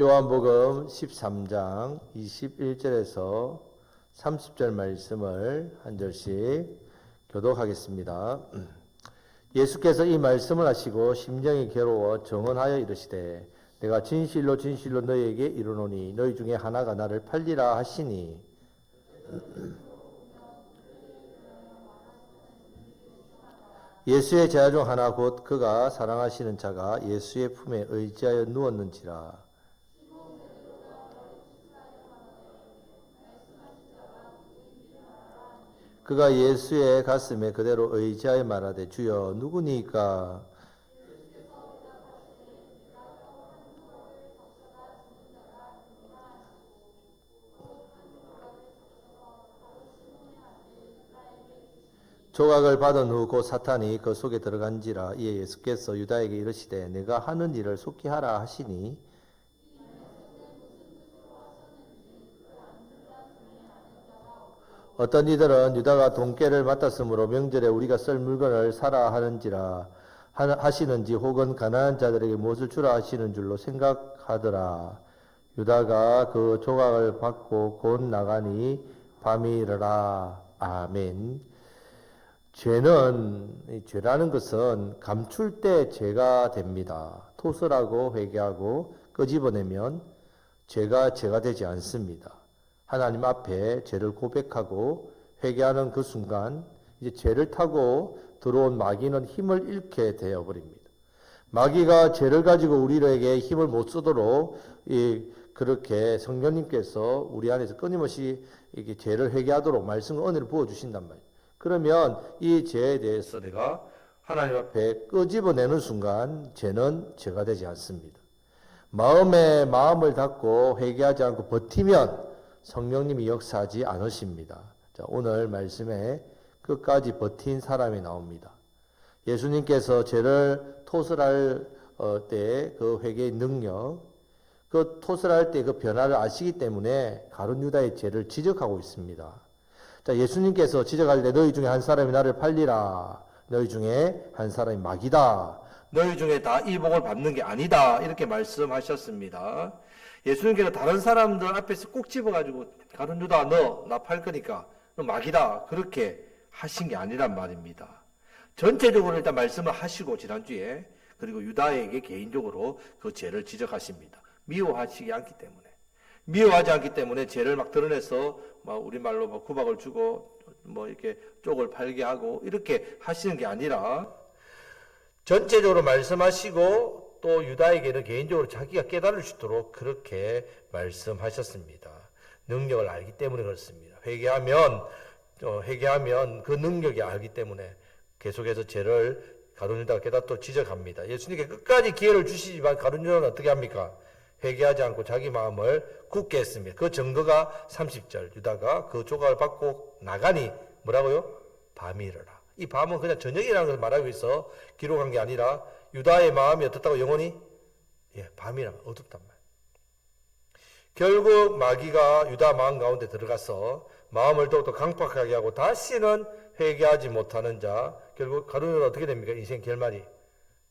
요한복음 13장 21절에서 30절 말씀을 한 절씩 교독하겠습니다. 예수께서 이 말씀을 하시고 심령이 괴로워 정언하여 이르시되 내가 진실로 진실로 너희에게 이르노니 너희 중에 하나가 나를 팔리라 하시니 예수의 제자 중 하나 곧 그가 사랑하시는 자가 예수의 품에 의지하여 누웠는지라 그가 예수의 가슴에 그대로 의지하여 말하되 주여 누구니까? 조각을 받은 후 곧 사탄이 그 속에 들어간지라 이에 예수께서 유다에게 이르시되 내가 하는 일을 속히 하라 하시니 어떤 이들은 유다가 돈깨를 맡았으므로 명절에 우리가 쓸 물건을 사라 하는지라 하- 하시는지 혹은 가난한 자들에게 무엇을 주라 하시는 줄로 생각하더라. 유다가 그 조각을 받고 곧 나가니 밤이 이르라. 아멘. 죄는 이 죄라는 것은 감출 때 죄가 됩니다. 토설하고 회개하고 끄집어내면 죄가 죄가 되지 않습니다. 하나님 앞에 죄를 고백하고 회개하는 그 순간 이제 죄를 타고 들어온 마귀는 힘을 잃게 되어 버립니다. 마귀가 죄를 가지고 우리에게 힘을 못 쓰도록 이 그렇게 성령님께서 우리 안에서 끊임없이 이게 죄를 회개하도록 말씀 은혜를 부어 주신단 말이에요. 그러면 이 죄에 대해서 내가 하나님 앞에 끄집어내는 순간 죄는 죄가 되지 않습니다. 마음에 마음을 닫고 회개하지 않고 버티면 성령님이 역사하지 않으십니다. 자, 오늘 말씀에 끝까지 버틴 사람이 나옵니다. 예수님께서 죄를 토설할 어, 때그 회개의 능력, 그 토설할 때 그 변화를 아시기 때문에 가룟 유다의 죄를 지적하고 있습니다. 자, 예수님께서 지적할 때 너희 중에 한 사람이 나를 팔리라. 너희 중에 한 사람이 마귀다. 너희 중에 다 이 복을 받는 게 아니다. 이렇게 말씀하셨습니다. 예수님께서 다른 사람들 앞에서 꼭 집어가지고 가룟 유다 너 나 팔 거니까 너 마귀다. 그렇게 하신 게 아니란 말입니다. 전체적으로 일단 말씀을 하시고 지난주에 그리고 유다에게 개인적으로 그 죄를 지적하십니다. 미워하시지 않기 때문에. 미워하지 않기 때문에 죄를 막 드러내서 막 우리말로 뭐 구박을 주고 뭐 이렇게 쪽을 팔게 하고 이렇게 하시는 게 아니라 전체적으로 말씀하시고 또 유다에게는 개인적으로 자기가 깨달을 수 있도록 그렇게 말씀하셨습니다. 능력을 알기 때문에 그렇습니다. 회개하면 어, 회개하면 그 능력이 알기 때문에 계속해서 죄를 가룟 유다가 깨닫도록 지적합니다. 예수님께 끝까지 기회를 주시지만 가룟 유다는 어떻게 합니까? 회개하지 않고 자기 마음을 굳게 했습니다. 그 증거가 30절 유다가 그 조각을 받고 나가니 뭐라고요? 밤이 이르라. 이 밤은 그냥 저녁이라는 것을 말하고 있어 기록한 게 아니라 유다의 마음이 어떻다고 영원히 예, 밤이란 어둡단 말. 결국 마귀가 유다 마음 가운데 들어가서 마음을 더욱더 강팍하게 하고 다시는 회개하지 못하는 자 결국 가룟유다 어떻게 됩니까? 인생 결말이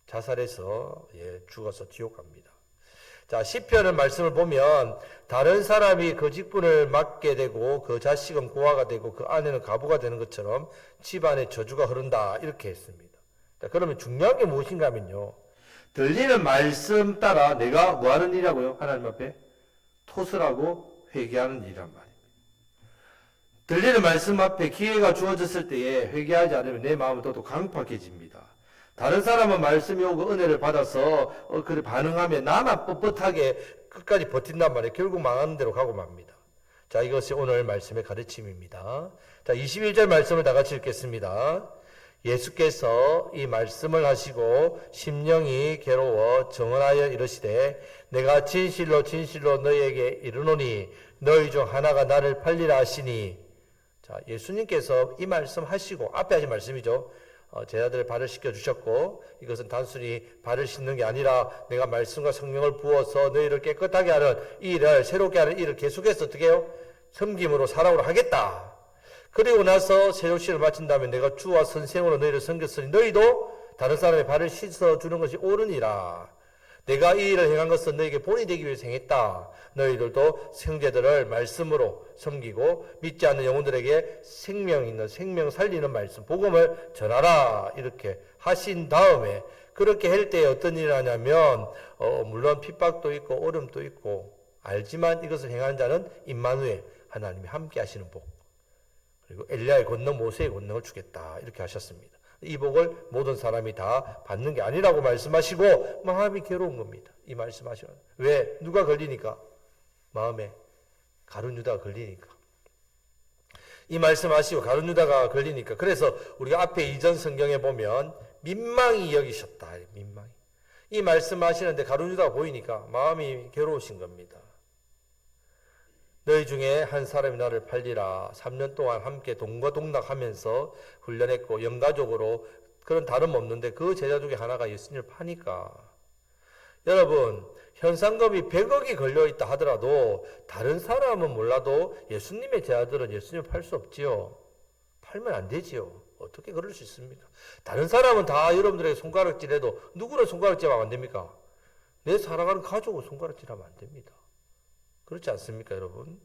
자살해서 예, 죽어서 지옥 갑니다. 자, 시편의 말씀을 보면 다른 사람이 그 직분을 맡게 되고 그 자식은 고아가 되고 그 아내는 가부가 되는 것처럼 집안에 저주가 흐른다 이렇게 했습니다. 자, 그러면 중요한 게 무엇인가 하면요. 들리는 말씀 따라 내가 뭐 하는 일이라고요? 하나님 앞에 토설하고 회개하는 일이란 말입니다. 들리는 말씀 앞에 기회가 주어졌을 때에 회개하지 않으면 내 마음은 또 강팍해집니다. 다른 사람은 말씀이 오고 은혜를 받아서 어, 그래 반응하면 나만 뻣뻣하게 끝까지 버틴단 말이에요. 결국 망하는 대로 가고 맙니다. 자, 이것이 오늘 말씀의 가르침입니다. 자, 21절 말씀을 다 같이 읽겠습니다. 예수께서 이 말씀을 하시고 심령이 괴로워 정언하여 이르시되 내가 진실로 진실로 너희에게 이르노니 너희 중 하나가 나를 팔리라 하시니 자, 예수님께서 이 말씀 하시고 앞에 하신 말씀이죠. 어, 제자들을 발을 씻겨 주셨고 이것은 단순히 발을 씻는 게 아니라 내가 말씀과 성령을 부어서 너희를 깨끗하게 하는 이 일을 새롭게 하는 일을 계속해서 어떻게 해요? 섬김으로 사랑으로 하겠다. 그리고 나서 세조시를 마친 다음에 내가 주와 선생으로 너희를 섬겼으니 너희도 다른 사람의 발을 씻어 주는 것이 옳으니라. 내가 이 일을 행한 것은 너에게 본이 되기 위해서 행했다. 너희들도 형제들을 말씀으로 섬기고 믿지 않는 영혼들에게 생명 있는 생명 살리는 말씀 복음을 전하라 이렇게 하신 다음에 그렇게 할 때 어떤 일을 하냐면 어, 물론 핍박도 있고 어려움도 있고 알지만 이것을 행하는 자는 임마누엘 하나님이 함께 하시는 복 그리고 엘리야의 권능 모세의 권능을 주겠다. 이렇게 하셨습니다. 이 복을 모든 사람이 다 받는 게 아니라고 말씀하시고 마음이 괴로운 겁니다. 이 말씀하시면. 왜? 누가 걸리니까? 마음에 가룟 유다가 걸리니까. 이 말씀하시고 가룟 유다가 걸리니까. 그래서 우리가 앞에 이전 성경에 보면 민망히 여기셨다. 민망히 이 말씀하시는데 가룟 유다가 보이니까 마음이 괴로우신 겁니다. 너희 중에 한 사람이 나를 팔리라. 3년 동안 함께 동거동락하면서 훈련했고 영가족으로 그런 다름 없는데 그 제자 중에 하나가 예수님을 파니까 여러분 현상금이 100억이 걸려 있다 하더라도 다른 사람은 몰라도 예수님의 제자들은 예수님을 팔 수 없지요. 팔면 안 되지요. 어떻게 그럴 수 있습니까? 다른 사람은 다 여러분들에게 손가락질해도 누구를 손가락질하면 안 됩니까? 내 사랑하는 가족을 손가락질하면 안 됩니다. 그렇지 않습니까, 여러분?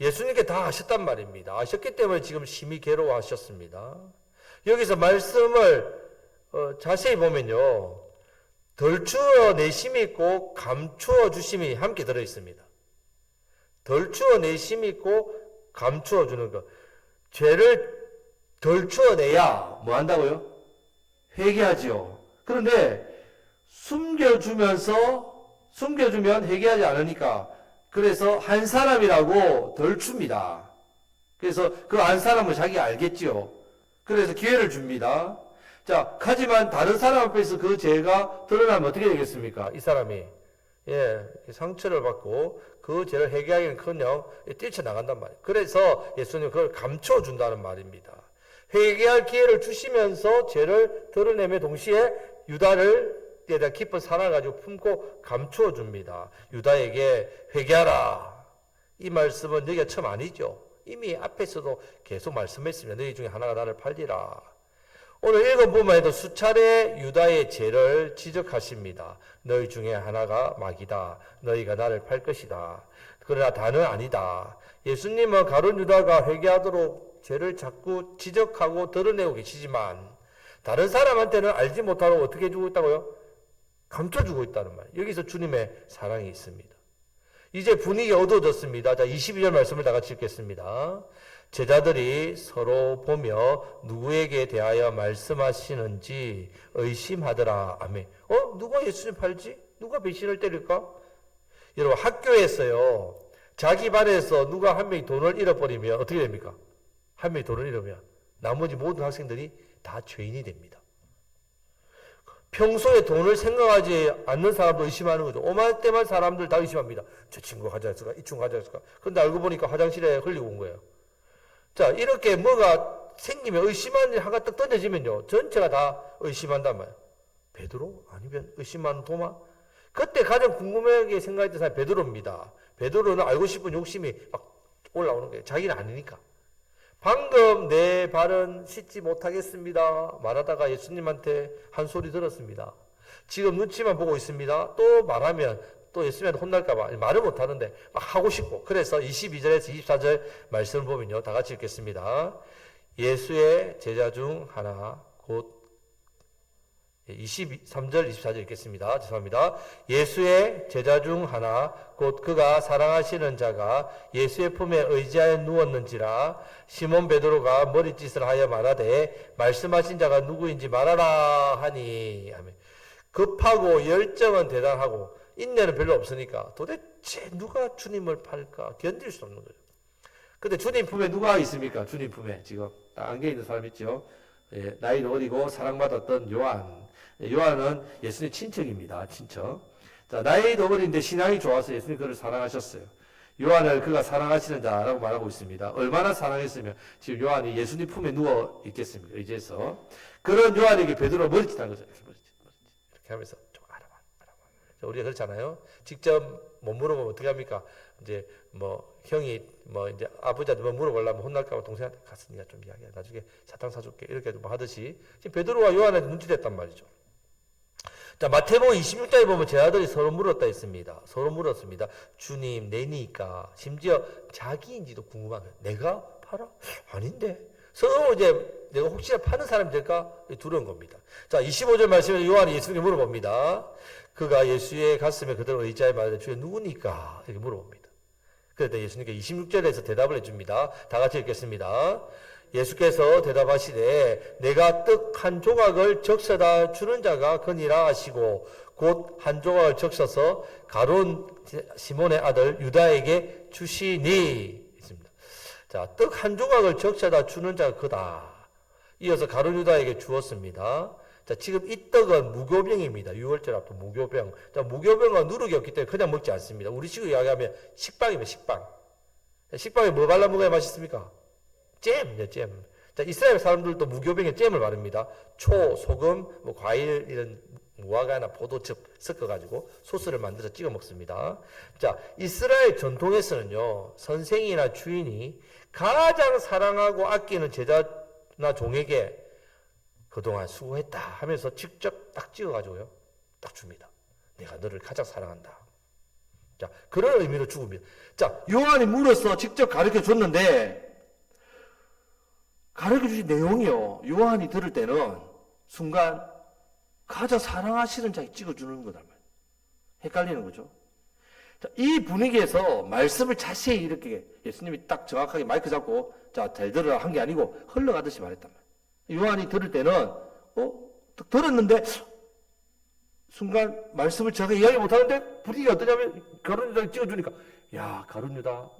예수님께 다 아셨단 말입니다. 아셨기 때문에 지금 심히 괴로워하셨습니다. 여기서 말씀을 어, 자세히 보면요. 덜 추워 내심이 있고 감추어 주심이 함께 들어 있습니다. 덜 추워 내심이 있고 감추어 주는 것. 죄를 덜 추워내야 뭐 한다고요? 회개하지요. 그런데 숨겨주면서 숨겨주면 회개하지 않으니까 그래서 한 사람이라고 덜 춥니다. 그래서 그 한 사람을 자기 알겠지요. 그래서 기회를 줍니다. 자, 하지만 다른 사람 앞에서 그 죄가 드러나면 어떻게 되겠습니까? 이 사람이 예, 상처를 받고 그 죄를 회개하기는 커녕 뛰쳐나간단 말이에요. 그래서 예수님 그걸 감춰준다는 말입니다. 회개할 기회를 주시면서 죄를 드러내며 동시에 유다를 에 대한 깊은 사랑을 가지고 품고 감추어 줍니다. 유다에게 회개하라. 이 말씀은 너희가 처음 아니죠. 이미 앞에서도 계속 말씀했습니다. 너희 중에 하나가 나를 팔리라. 오늘 읽은 부분에도 수차례 유다의 죄를 지적하십니다. 너희 중에 하나가 마귀다. 너희가 나를 팔 것이다. 그러나 다는 아니다. 예수님은 가론 유다가 회개하도록 죄를 자꾸 지적하고 드러내고 계시지만 다른 사람한테는 알지 못하고 어떻게 해주고 있다고요? 감춰주고 있다는 말. 여기서 주님의 사랑이 있습니다. 이제 분위기 어두워졌습니다. 자, 22절 말씀을 다 같이 읽겠습니다. 제자들이 서로 보며 누구에게 대하여 말씀하시는지 의심하더라. 아멘. 어? 누가 예수님 팔지? 누가 배신을 때릴까? 여러분, 학교에서요, 자기 반에서 누가 한 명이 돈을 잃어버리면 어떻게 됩니까? 한 명이 돈을 잃으면 나머지 모든 학생들이 다 죄인이 됩니다. 평소에 돈을 생각하지 않는 사람도 의심하는 거죠. 오만 때만 사람들 다 의심합니다. 저 친구 가져갔을까? 이 친구 가져갔을까? 그런데 알고 보니까 화장실에 흘리고 온 거예요. 자, 이렇게 뭐가 생기면 의심하는 일 하나 딱 던져지면요. 전체가 다 의심한단 말이에요. 베드로? 아니면 의심하는 도마? 그때 가장 궁금하게 생각했던 사람이 베드로입니다. 베드로는 알고 싶은 욕심이 막 올라오는 거예요. 자기는 아니니까. 방금 내 발은 씻지 못하겠습니다. 말하다가 예수님한테 한 소리 들었습니다. 지금 눈치만 보고 있습니다. 또 말하면 또 예수님한테 혼날까봐 말을 못하는데 막 하고 싶고 그래서 22절에서 24절 말씀을 보면요. 다 같이 읽겠습니다. 예수의 제자 중 하나 곧 23절, 24절 읽겠습니다. 죄송합니다. 예수의 제자 중 하나, 곧 그가 사랑하시는 자가 예수의 품에 의지하여 누웠는지라, 시몬 베드로가 머리짓을 하여 말하되, 말씀하신 자가 누구인지 말하라 하니. 급하고 열정은 대단하고, 인내는 별로 없으니까, 도대체 누가 주님을 팔까? 견딜 수 없는 거죠. 근데 주님 품에 누가 있습니까? 주님 품에 지금 딱 안겨 있는 사람 있죠. 예, 나이도 어리고 사랑받았던 요한. 요한은 예수님 친척입니다. 친척. 자, 나이도 어린데 신앙이 좋아서 예수님 그를 사랑하셨어요. 요한을 그가 사랑하시는 자라고 말하고 있습니다. 얼마나 사랑했으면 지금 요한이 예수님 품에 누워 있겠습니까? 의지해서. 그런 요한에게 베드로 머리짓 한 거죠. 이렇게 머리짓, 머리짓. 이렇게 하면서 좀 알아봐, 알아봐. 자, 우리가 그렇잖아요. 직접 못 물어보면 어떻게 합니까? 이제 뭐 형이 뭐 이제 아버지한테 뭐 물어보려면 혼날까봐 동생한테 네가 좀 이야기해. 나중에 사탕 사줄게. 이렇게 뭐 하듯이 지금 베드로와 요한한테 눈치됐단 말이죠. 자, 마태복음 26장에 보면 제 아들이 서로 물었다 했습니다. 서로 물었습니다. 주님, 내니까. 심지어 자기인지도 거예요. 내가 팔아? 아닌데. 서로 이제 내가 혹시나 파는 사람이 될까? 두려운 겁니다. 자, 25절 말씀에 요한이 예수님께 물어봅니다. 그가 예수의 가슴에 그대로 의자에 말하되 주여 누구니까? 이렇게 물어봅니다. 그때 예수님께 26절에서 대답을 해줍니다. 다 같이 읽겠습니다. 예수께서 대답하시되 내가 떡 한 조각을 적셔다 주는 자가 그니라 하시고 곧 한 조각을 적셔서 가론 시몬의 아들 유다에게 주시니 있습니다. 자, 떡 한 조각을 적셔다 주는 자가 그다. 이어서 가론 유다에게 주었습니다. 자, 지금 이 떡은 무교병입니다. 6월절 앞도 무교병. 자, 무교병은 누룩이 없기 때문에 그냥 먹지 않습니다. 우리 식으로 이야기하면 식빵입니다, 식빵. 식빵에 뭐 발라 먹어야 맛있습니까? 잼, 네, 잼. 자, 이스라엘 사람들도 무교병에 잼을 바릅니다. 초, 소금, 뭐 과일 이런 무화과나 포도즙 섞어가지고 소스를 만들어 찍어 먹습니다. 자, 이스라엘 전통에서는요, 선생이나 주인이 가장 사랑하고 아끼는 제자나 종에게 그동안 수고했다 하면서 직접 딱 찍어가지고요, 딱 줍니다. 내가 너를 가장 사랑한다. 자, 그런 의미로 죽습니다. 자, 요한이 물어서 직접 가르쳐 줬는데, 가르쳐 주신 내용이요. 요한이 들을 때는 순간 가장 사랑하시는 자에 찍어주는 거다. 헷갈리는 거죠. 자, 이 분위기에서 말씀을 자세히 이렇게 예수님이 딱 정확하게 마이크 잡고 자, 잘 들으라 한 게 아니고 흘러가듯이 말했단 말이에요. 요한이 들을 때는 어? 딱 들었는데 순간 말씀을 제가 이야기 못하는데 분위기가 어떠냐면 가론유다 찍어주니까 야 가론유다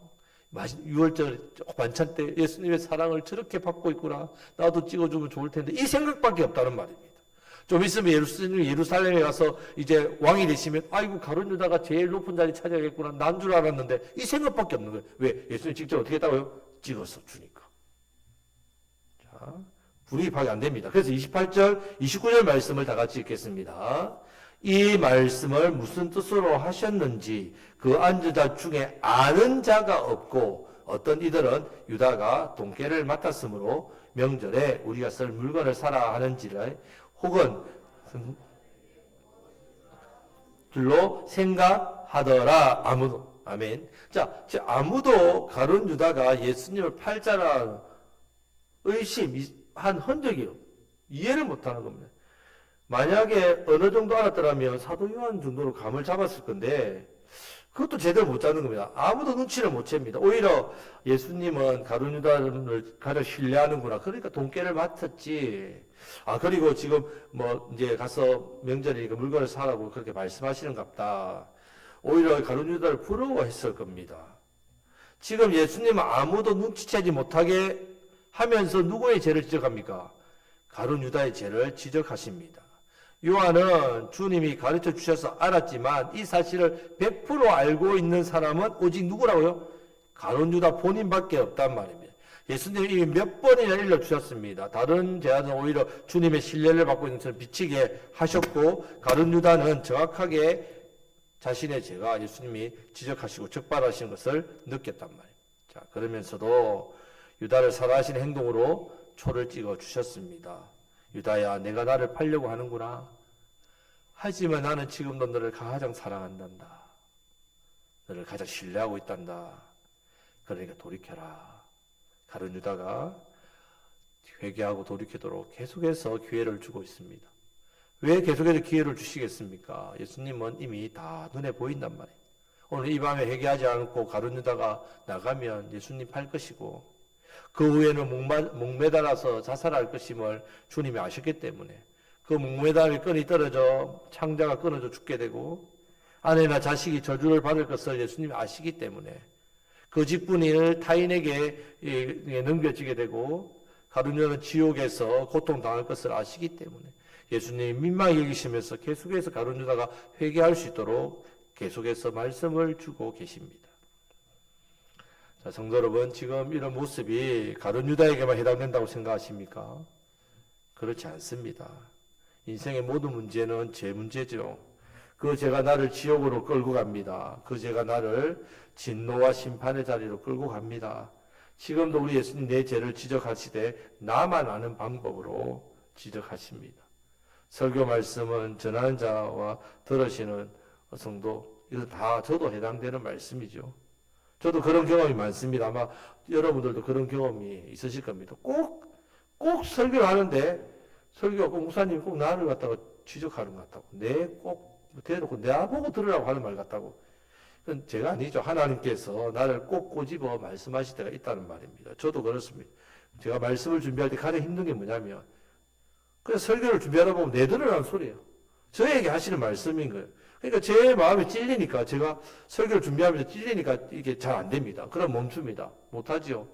6월절 반찬 때 예수님의 사랑을 저렇게 받고 있구나 나도 찍어주면 좋을 텐데 이 생각밖에 없다는 말입니다. 좀 있으면 예루살렘, 예루살렘에 가서 이제 왕이 되시면 아이고 가론유다가 제일 높은 자리 차지하겠구나 난 줄 알았는데 이 생각밖에 없는 거예요. 왜? 예수님 직접 어떻게 했다고요? 찍어서 주니까. 자, 분위기 파악이 안 됩니다. 그래서 28절, 29절 말씀을 다 같이 읽겠습니다. 이 말씀을 무슨 뜻으로 하셨는지 그 앉은 자 중에 아는 자가 없고 어떤 이들은 유다가 돈깨를 맡았으므로 명절에 우리가 쓸 물건을 사라 하는지를 혹은 들로 생각하더라 아무도 아멘. 자, 아무도 가론 유다가 예수님을 팔자라 의심한 흔적이 이해를 못하는 겁니다. 만약에 어느 정도 알았더라면 사도 요한 정도로 감을 잡았을 건데 그것도 제대로 못 잡는 겁니다. 아무도 눈치를 못 챕니다. 오히려 예수님은 가룟유다를 가장 신뢰하는구나. 그러니까 돈깨를 맡았지. 아 그리고 지금 뭐 이제 가서 명절이니까 물건을 사라고 그렇게 말씀하시는갑다. 오히려 가룟유다를 부러워했을 겁니다. 지금 예수님은 아무도 눈치채지 못하게 하면서 누구의 죄를 지적합니까? 가룟 유다의 죄를 지적하십니다. 요한은 주님이 가르쳐 주셔서 알았지만 이 사실을 100% 알고 있는 사람은 오직 누구라고요? 가론 유다 본인밖에 없단 말입니다. 예수님이 이미 몇 번이나 일러 주셨습니다. 다른 제자는 오히려 주님의 신뢰를 받고 있는 것을 비치게 하셨고 가론 유다는 정확하게 자신의 죄가 예수님이 지적하시고 적발하신 것을 느꼈단 말입니다. 자, 그러면서도 유다를 사랑하시는 행동으로 초를 찍어 주셨습니다. 유다야, 내가 나를 팔려고 하는구나. 하지만 나는 지금도 너를 가장 사랑한단다. 너를 가장 신뢰하고 있단다. 그러니까 돌이켜라. 가룟 유다가 회개하고 돌이키도록 계속해서 기회를 주고 있습니다. 왜 계속해서 기회를 주시겠습니까? 예수님은 이미 다 눈에 보인단 말이에요. 오늘 이 밤에 회개하지 않고 가룟 유다가 나가면 예수님 팔 것이고 그 후에는 목매달아서 자살할 것임을 주님이 아셨기 때문에 그 목매달이 끈이 떨어져 창자가 끊어져 죽게 되고 아내나 자식이 저주를 받을 것을 예수님이 아시기 때문에 그 직분을 타인에게 넘겨지게 되고 가룟유다는 지옥에서 고통당할 것을 아시기 때문에 예수님이 민망히 여기시면서 계속해서 가룟유다가 회개할 수 있도록 계속해서 말씀을 주고 계십니다. 자, 성도 여러분, 지금 이런 모습이 가룟 유다에게만 해당된다고 생각하십니까? 그렇지 않습니다. 인생의 모든 문제는 제 문제죠. 그 죄가 나를 지옥으로 끌고 갑니다. 그 죄가 나를 진노와 심판의 자리로 끌고 갑니다. 지금도 우리 예수님 내 죄를 지적하시되 나만 아는 방법으로 지적하십니다. 설교 말씀은 전하는 자와 들으시는 성도 이거 다 저도 해당되는 말씀이죠. 저도 그런 경험이 많습니다. 아마 여러분들도 그런 경험이 있으실 겁니다. 꼭, 꼭 설교를 하는데 설교가 꼭 목사님 꼭 나를 갖다가 지적하는 것 같다고. 내 꼭 대놓고 내보고 들으라고 하는 말 같다고. 그건 제가 아니죠. 하나님께서 나를 꼭 꼬집어 말씀하실 때가 있다는 말입니다. 저도 그렇습니다. 제가 말씀을 준비할 때 가장 힘든 게 뭐냐면 그냥 설교를 준비하다 보면 내 들으라는 소리예요. 저에게 하시는 말씀인 거예요. 그러니까 제 마음이 찔리니까 제가 설교를 준비하면서 찔리니까 이게 잘 안 됩니다. 그럼 멈춥니다. 못하지요.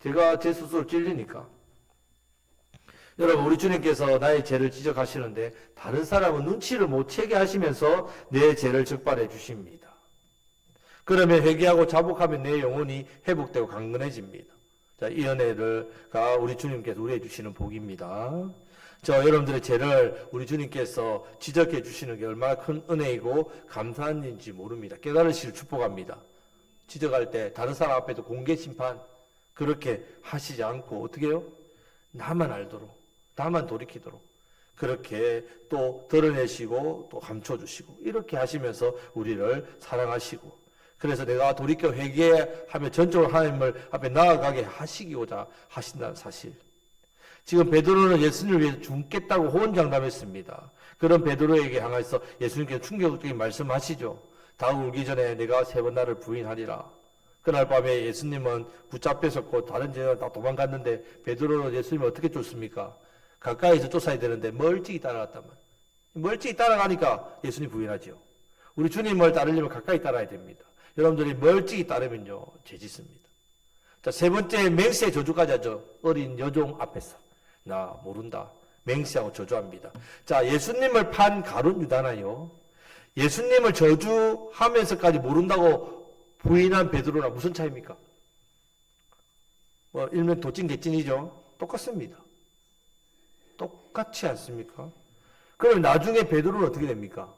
제가 제 스스로 찔리니까. 여러분 우리 주님께서 나의 죄를 지적하시는데 다른 사람은 눈치를 못 채게 하시면서 내 죄를 적발해 주십니다. 그러면 회개하고 자복하면 내 영혼이 회복되고 강건해집니다. 자, 이 은혜를가 우리 주님께서 우리에게 주시는 복입니다. 저 여러분들의 죄를 우리 주님께서 지적해 주시는 게 얼마나 큰 은혜이고 감사한 일인지 모릅니다. 깨달으시길 축복합니다. 지적할 때 다른 사람 앞에도 공개 심판 그렇게 하시지 않고 어떻게 해요? 나만 알도록 나만 돌이키도록 그렇게 또 드러내시고 또 감춰주시고 이렇게 하시면서 우리를 사랑하시고 그래서 내가 돌이켜 회개하며 전적으로 하나님을 앞에 나아가게 하시기고자 하신다는 사실 지금 베드로는 예수님을 위해서 죽겠다고 호언장담했습니다. 그런 베드로에게 향해서 예수님께서 충격적인 말씀하시죠. 다 울기 전에 내가 세 번 나를 부인하리라. 그날 밤에 예수님은 붙잡혔었고 다른 제자는 다 도망갔는데 베드로는 예수님을 어떻게 쫓습니까? 가까이서 쫓아야 되는데 멀찍이 말이에요. 멀찍이 따라가니까 예수님 부인하죠. 우리 주님을 따르려면 가까이 따라야 됩니다. 여러분들이 멀찍이 따르면요 죄짓습니다. 자, 세 번째 맹세 저주까지 하죠. 어린 여종 앞에서. 나 모른다. 맹세하고 저주합니다. 자, 예수님을 판 가룟 유다나요. 예수님을 저주하면서까지 모른다고 부인한 베드로랑 무슨 차이입니까? 뭐 일면 도찐 개찐이죠. 똑같습니다. 똑같지 않습니까? 그럼 나중에 베드로는 어떻게 됩니까?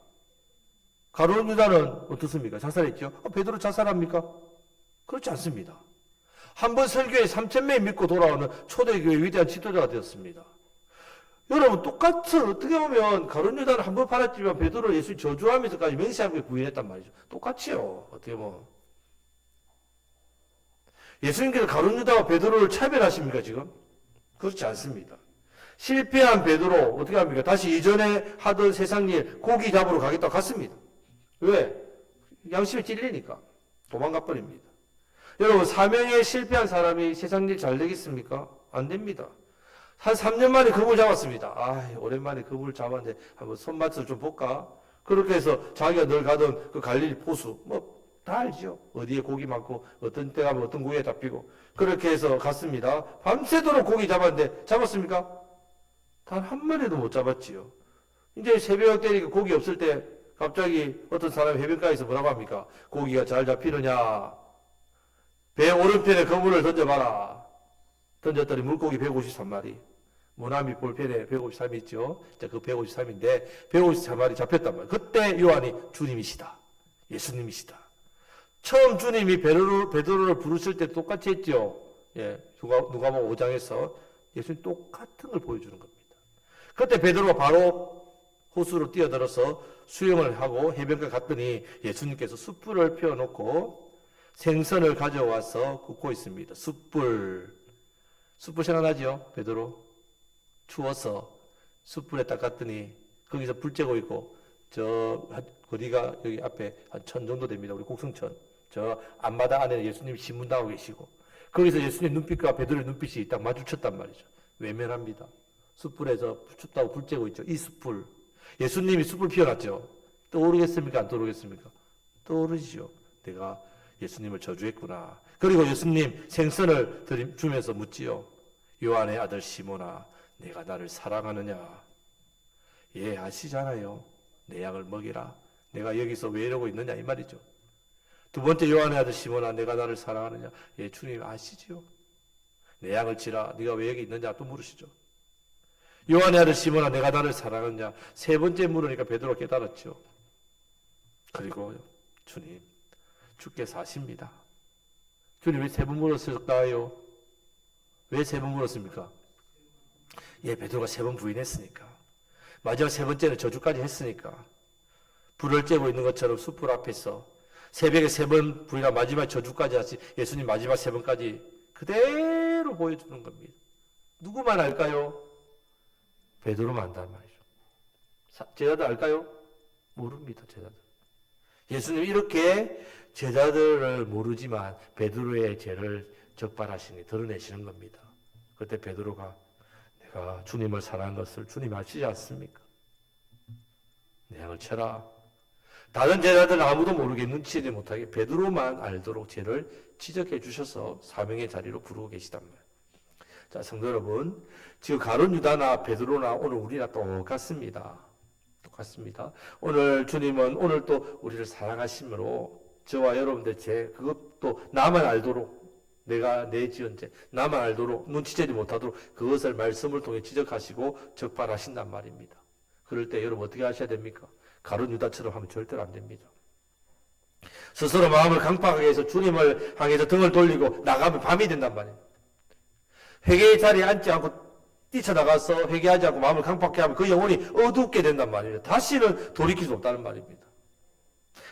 가룟 유다는 어떻습니까? 자살했죠. 어, 베드로 자살합니까? 그렇지 않습니다. 한 번 설교에 3천 명이 믿고 돌아오는 초대교회 위대한 지도자가 되었습니다. 여러분 똑같은 어떻게 보면 가룟 유다는 한 번 팔았지만 베드로 예수 저주하면서까지 맹세하고 부인했단 말이죠. 똑같이요. 어떻게 보면 예수님께서 가룟 유다와 베드로를 차별하십니까 지금? 그렇지 않습니다. 실패한 베드로 어떻게 합니까? 다시 이전에 하던 세상 일 고기 잡으러 가겠다고 갔습니다. 왜? 양심에 찔리니까 도망가 버립니다. 여러분 사명에 실패한 사람이 세상 일 잘 되겠습니까? 안 됩니다. 한 3년 만에 그물 잡았습니다. 아, 오랜만에 그물 잡았는데 한번 손맛을 좀 볼까? 그렇게 해서 자기가 늘 가던 그 갈릴리 포수 뭐 다 알죠. 어디에 고기 많고 어떤 때 가면 어떤 고기에 잡히고 그렇게 해서 갔습니다. 밤새도록 고기 잡았는데 잡았습니까? 단 한 마리도 못 잡았지요. 이제 새벽 되니까 고기 없을 때 갑자기 어떤 사람이 해변가에서 뭐라고 합니까? 고기가 잘 잡히느냐? 배 오른편에 그물을 던져봐라. 던졌더니 물고기 153마리. 모나미 볼펜에 153이 있죠. 자, 그 153인데 153마리 잡혔단 말이에요. 그때 요한이 주님이시다. 예수님이시다. 처음 주님이 베드로, 베드로를 부르실 때 똑같이 했죠. 예, 누가, 누가복음 5장에서 예수님 똑같은 걸 보여주는 겁니다. 그때 베드로가 바로 호수로 뛰어들어서 수영을 하고 해변가 갔더니 예수님께서 숯불을 피워놓고 생선을 가져와서 굽고 있습니다. 숯불. 숯불 생각나죠? 베드로. 추워서 숯불에 딱 갔더니 거기서 불 쬐고 있고 저 거리가 여기 앞에 한 천 정도 됩니다. 우리 곡성천. 저 앞마당 안에 예수님 신문당하고 계시고 거기서 예수님 눈빛과 베드로의 눈빛이 딱 마주쳤단 말이죠. 외면합니다. 숯불에서 춥다고 불 쬐고 있죠. 이 숯불. 예수님이 숯불 피워놨죠. 떠오르겠습니까? 안 떠오르겠습니까? 떠오르지요. 내가 예수님을 저주했구나. 그리고 예수님 생선을 드림, 주면서 묻지요. 요한의 아들 시모나, 내가 나를 사랑하느냐? 예, 아시잖아요. 내 양을 먹이라. 내가 여기서 왜 이러고 있느냐? 이 말이죠. 두 번째 요한의 아들 시모나, 내가 나를 사랑하느냐? 예, 주님 아시지요. 내 양을 치라. 네가 왜 여기 있느냐? 또 물으시죠. 요한의 아들 시모나, 내가 나를 사랑하느냐? 세 번째 물으니까 베드로 깨달았죠. 그리고 주님, 주께서 아십니다. 주님 왜세번 물었을까요? 왜 세 번 물었습니까? 예, 베드로가 세 번 부인했으니까. 마지막 세 번째는 저주까지 했으니까 불을 쬐고 있는 것처럼 숯불 앞에서 새벽에 세번 불이나 마지막 저주까지 하시 예수님 마지막 세 번까지 그대로 보여주는 겁니다. 누구만 알까요? 베드로만 안단 말이죠. 사- 제자들 알까요? 모릅니다, 제자들. 예수님 이렇게 제자들을 모르지만 베드로의 죄를 적발하시니 드러내시는 겁니다. 그때 베드로가 내가 주님을 사랑한 것을 주님 아시지 않습니까? 내 양을 쳐라. 다른 제자들은 아무도 모르게 눈치채지 못하게 베드로만 알도록 죄를 지적해 주셔서 사명의 자리로 부르고 계시단 말이에요. 자, 성도 여러분, 지금 가론 유다나 베드로나 오늘 우리나 똑같습니다. 똑같습니다. 오늘 주님은 오늘 또 우리를 사랑하심으로 저와 여러분들 죄 그것도 나만 알도록 내가 내 지은 죄 나만 알도록 눈치채지 못하도록 그것을 말씀을 통해 지적하시고 적발하신단 말입니다. 그럴 때 여러분 어떻게 하셔야 됩니까? 가론 유다처럼 하면 절대로 안 됩니다. 스스로 마음을 강팍하게 해서 주님을 향해서 등을 돌리고 나가면 밤이 된단 말이에요. 회개의 자리에 앉지 않고 뛰쳐나가서 회개하지 않고 마음을 강팍해 하면 그 영혼이 어둡게 된단 말이에요. 다시는 돌이킬 수 없다는 말입니다.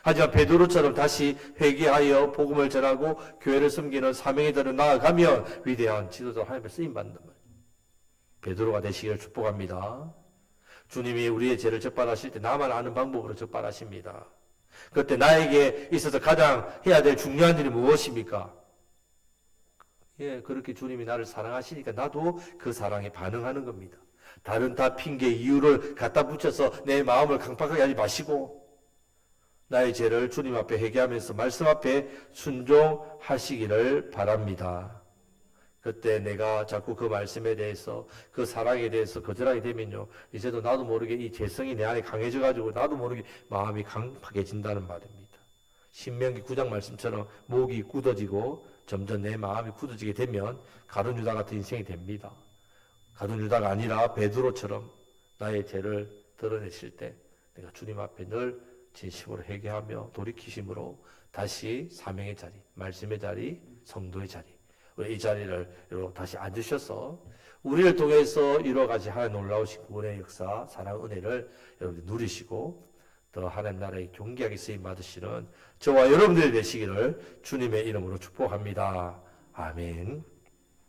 하지만 베드로처럼 다시 회개하여 복음을 전하고 교회를 섬기는 사명의 자리로 나아가면 위대한 지도자 하나님의 쓰임 받는단 말이에요. 베드로가 되시기를 축복합니다. 주님이 우리의 죄를 적발하실 때 나만 아는 방법으로 적발하십니다. 그때 나에게 있어서 가장 해야 될 중요한 일이 무엇입니까? 예, 그렇게 주님이 나를 사랑하시니까 나도 그 사랑에 반응하는 겁니다. 다른 다 핑계 이유를 갖다 붙여서 내 마음을 강팍하게 하지 마시고 나의 죄를 주님 앞에 회개하면서 말씀 앞에 순종하시기를 바랍니다. 그때 내가 자꾸 그 말씀에 대해서 그 사랑에 대해서 거절하게 되면요. 이제도 나도 모르게 이 죄성이 내 안에 강해져 가지고 나도 모르게 마음이 강팍해진다는 말입니다. 신명기 9장 말씀처럼 목이 굳어지고 점점 내 마음이 굳어지게 되면 가룟 유다 같은 인생이 됩니다. 가룟 유다가 아니라 베드로처럼 나의 죄를 드러내실 때 내가 주님 앞에 늘 진심으로 회개하며 돌이키심으로 다시 사명의 자리, 말씀의 자리, 성도의 자리 이 자리를 다시 앉으셔서 우리를 통해서 이루어가신 하나님 놀라우신 구원의 역사, 사랑, 은혜를 여러분들 누리시고 더 하나님 나라의 경계하게 쓰임 받으시는 저와 여러분들이 되시기를 주님의 이름으로 축복합니다. 아멘.